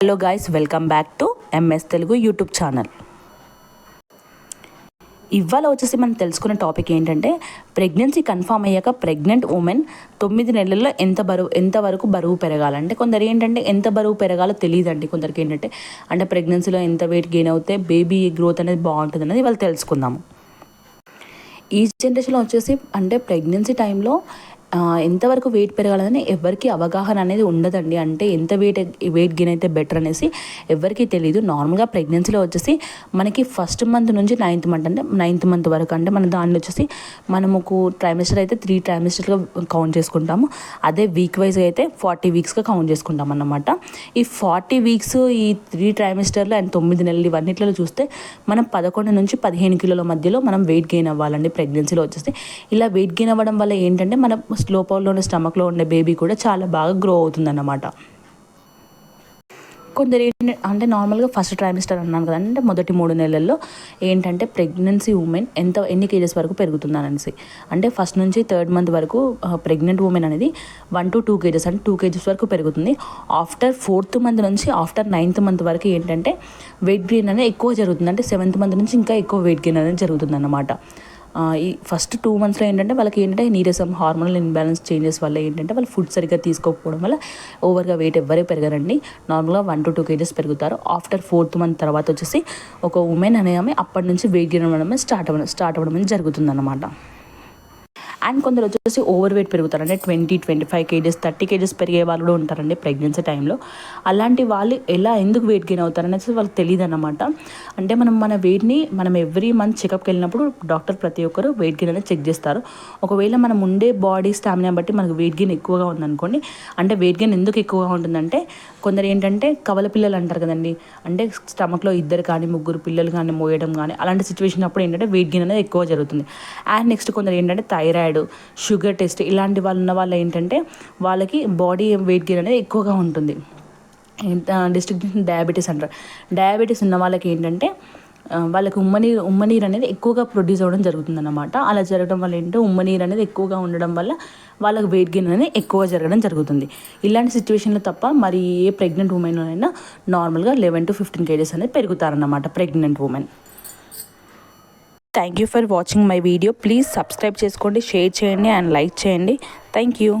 Hello guys welcome back to MS Telugu YouTube channel ఇవాళ వచ్చేసి మనం తెలుసుకునే టాపిక్ ఏంటంటే ప్రెగ్నెన్సీ కన్ఫామ్ అయ్యాక ప్రెగ్నెంట్ ఉమెన్ తొమ్మిది నెలల్లో ఎంత బరువు ఎంతవరకు బరువు పెరగాలంటే కొందరు ఏంటంటే ఎంత బరువు పెరగాలో తెలియదండి కొందరికి ఏంటంటే అంటే ప్రెగ్నెన్సీలో ఎంత వెయిట్ గెయిన్ అవుతే బేబీ గ్రోత్ అనేది బాగుంటుంది అనేది ఇవాళ తెలుసుకుందాము. ఈ జనరేషన్లో వచ్చేసి అంటే ప్రెగ్నెన్సీ టైంలో ఎంతవరకు వెయిట్ పెరగాలని ఎవరికి అవగాహన అనేది ఉండదండి. అంటే ఎంత వెయిట్ వెయిట్ గెయిన్ అయితే బెటర్ అనేసి ఎవరికి తెలియదు నార్మల్గా ప్రెగ్నెన్సీలో వచ్చేసి మనకి ఫస్ట్ మంత్ నుంచి నైన్త్ మంత్ అంటే నైన్త్ మంత్ వరకు అంటే మన దానిలో వచ్చేసి మనముకు ట్రైమిస్టర్ అయితే త్రీ ట్రైమిస్టర్గా కౌంట్ చేసుకుంటాము. అదే వీక్ వైజ్ అయితే ఫార్టీ వీక్స్గా కౌంట్ చేసుకుంటాం అన్నమాట. ఈ ఫార్టీ వీక్స్ ఈ త్రీ ట్రైమిస్టర్లు అండ్ తొమ్మిది నెలలు ఇవన్నిట్లలో చూస్తే మనం పదకొండు నుంచి పదిహేను కిలోల మధ్యలో మనం వెయిట్ గెయిన్ అవ్వాలండి ప్రెగ్నెన్సీలో వచ్చేసి. ఇలా వెయిట్ గెయిన్ అవ్వడం వల్ల ఏంటంటే మన లోపల ఉన్న స్టమక్లో ఉండే బేబీ కూడా చాలా బాగా గ్రో అవుతుందన్నమాట. కొందరు ఏంటంటే అంటే నార్మల్గా ఫస్ట్ ట్రైమిస్టర్ అన్నాను కదా అంటే మొదటి మూడు నెలల్లో ఏంటంటే ప్రెగ్నెన్సీ ఉమెన్ ఎంత ఎన్ని కేజెస్ వరకు పెరుగుతుందనేసి అంటే ఫస్ట్ నుంచి థర్డ్ మంత్ వరకు ప్రెగ్నెంట్ ఉమెన్ అనేది వన్ టు టూ కేజెస్ అంటే టూ కేజెస్ వరకు పెరుగుతుంది. ఆఫ్టర్ ఫోర్త్ మంత్ నుంచి ఆఫ్టర్ నైన్త్ మంత్ వరకు ఏంటంటే వెయిట్ గెయిన్ అనేది ఎక్కువ జరుగుతుంది. అంటే సెవెంత్ మంత్ నుంచి ఇంకా ఎక్కువ వెయిట్ గెయిన్ అనేది జరుగుతుంది అన్నమాట ఈ ఫస్ట్ టూ మంత్స్లో ఏంటంటే వాళ్ళకి ఏంటంటే నీరసం హార్మోనల్ ఇన్బ్యాలెన్స్ చేంజెస్ వల్ల ఏంటంటే వాళ్ళు ఫుడ్ సరిగ్గా తీసుకోకపోవడం వల్ల ఓవర్గా వెయిట్ ఎవ్వరే పెరగరండి. నార్మల్గా వన్ టు టూ కేజెస్ పెరుగుతారు. ఆఫ్టర్ ఫోర్త్ మంత్ తర్వాత వచ్చేసి ఒక ఉమెన్ అనే ఆమె అప్పటి నుంచి వెయిట్ గెయిన్ అవ్వడమే స్టార్ట్ అవ్వడం స్టార్ట్ అవ్వడం అనేది జరుగుతుందన్నమాట. అండ్ కొందరు వచ్చేసి ఓవర్ వెయిట్ పెరుగుతారు అంటే twenty twenty five kgs thirty kgs పెరిగే వాళ్ళు కూడా ఉంటారండి ప్రెగ్నెన్సీ టైంలో అలాంటి వాళ్ళు ఎలా ఎందుకు వెయిట్ గెయిన్ అవుతారు వాళ్ళకి తెలియదు అనమాట అంటే మనం మన వెయిట్ని మనం ఎవ్రీ మంత్ చెకప్కి వెళ్ళినప్పుడు డాక్టర్ ప్రతి ఒక్కరు వెయిట్ గెయిన్ అనేది చెక్ చేస్తారు. ఒకవేళ మనం ఉండే బాడీ స్టామినా బట్టి మనకు వెయిట్ గెయిన్ ఎక్కువగా ఉందనుకోండి అంటే వెయిట్ గెయిన్ ఎందుకు ఎక్కువగా ఉంటుందంటే కొందరు ఏంటంటే కవల పిల్లలు అంటారు కదండి. అంటే స్టమక్లో ఇద్దరు కానీ ముగ్గురు పిల్లలు కానీ మోయడం కానీ అలాంటి సిచ్యువేషన్ అప్పుడు ఏంటంటే వెయిట్ గెయిన్ అనేది ఎక్కువ జరుగుతుంది. అండ్ నెక్స్ట్ కొందరు ఏంటంటే థైరాయిడ్ షుగర్ టెస్ట్ ఇలాంటి వాళ్ళు ఉన్న వాళ్ళు ఏంటంటే వాళ్ళకి బాడీ వెయిట్ గెయిన్ అనేది ఎక్కువగా ఉంటుంది. డిస్ట్రిక్ట్ డయాబెటీస్ అంటారు. డయాబెటీస్ ఉన్న వాళ్ళకి ఏంటంటే వాళ్ళకి ఉమ్మనీరు ఉమ్మనీరు అనేది ఎక్కువగా ప్రొడ్యూస్ అవ్వడం జరుగుతుందన్నమాట. అలా జరగడం వల్ల ఏంటంటే ఉమ్మనీరు అనేది ఎక్కువగా ఉండడం వల్ల వాళ్ళకి వెయిట్ గెయిన్ అనేది ఎక్కువ జరగడం జరుగుతుంది. ఇలాంటి సిచ్యువేషన్లో తప్ప మరి ఏ ప్రెగ్నెంట్ ఉమెన్ అయినా నార్మల్గా లెవెన్ టు ఫిఫ్టీన్ కేజెస్ అనేది పెరుగుతారన్నమాట pregnant women thank you for watching my video please subscribe చేసుకోండి షేర్ చేయండి అండ్ లైక్ చేయండి. Thank you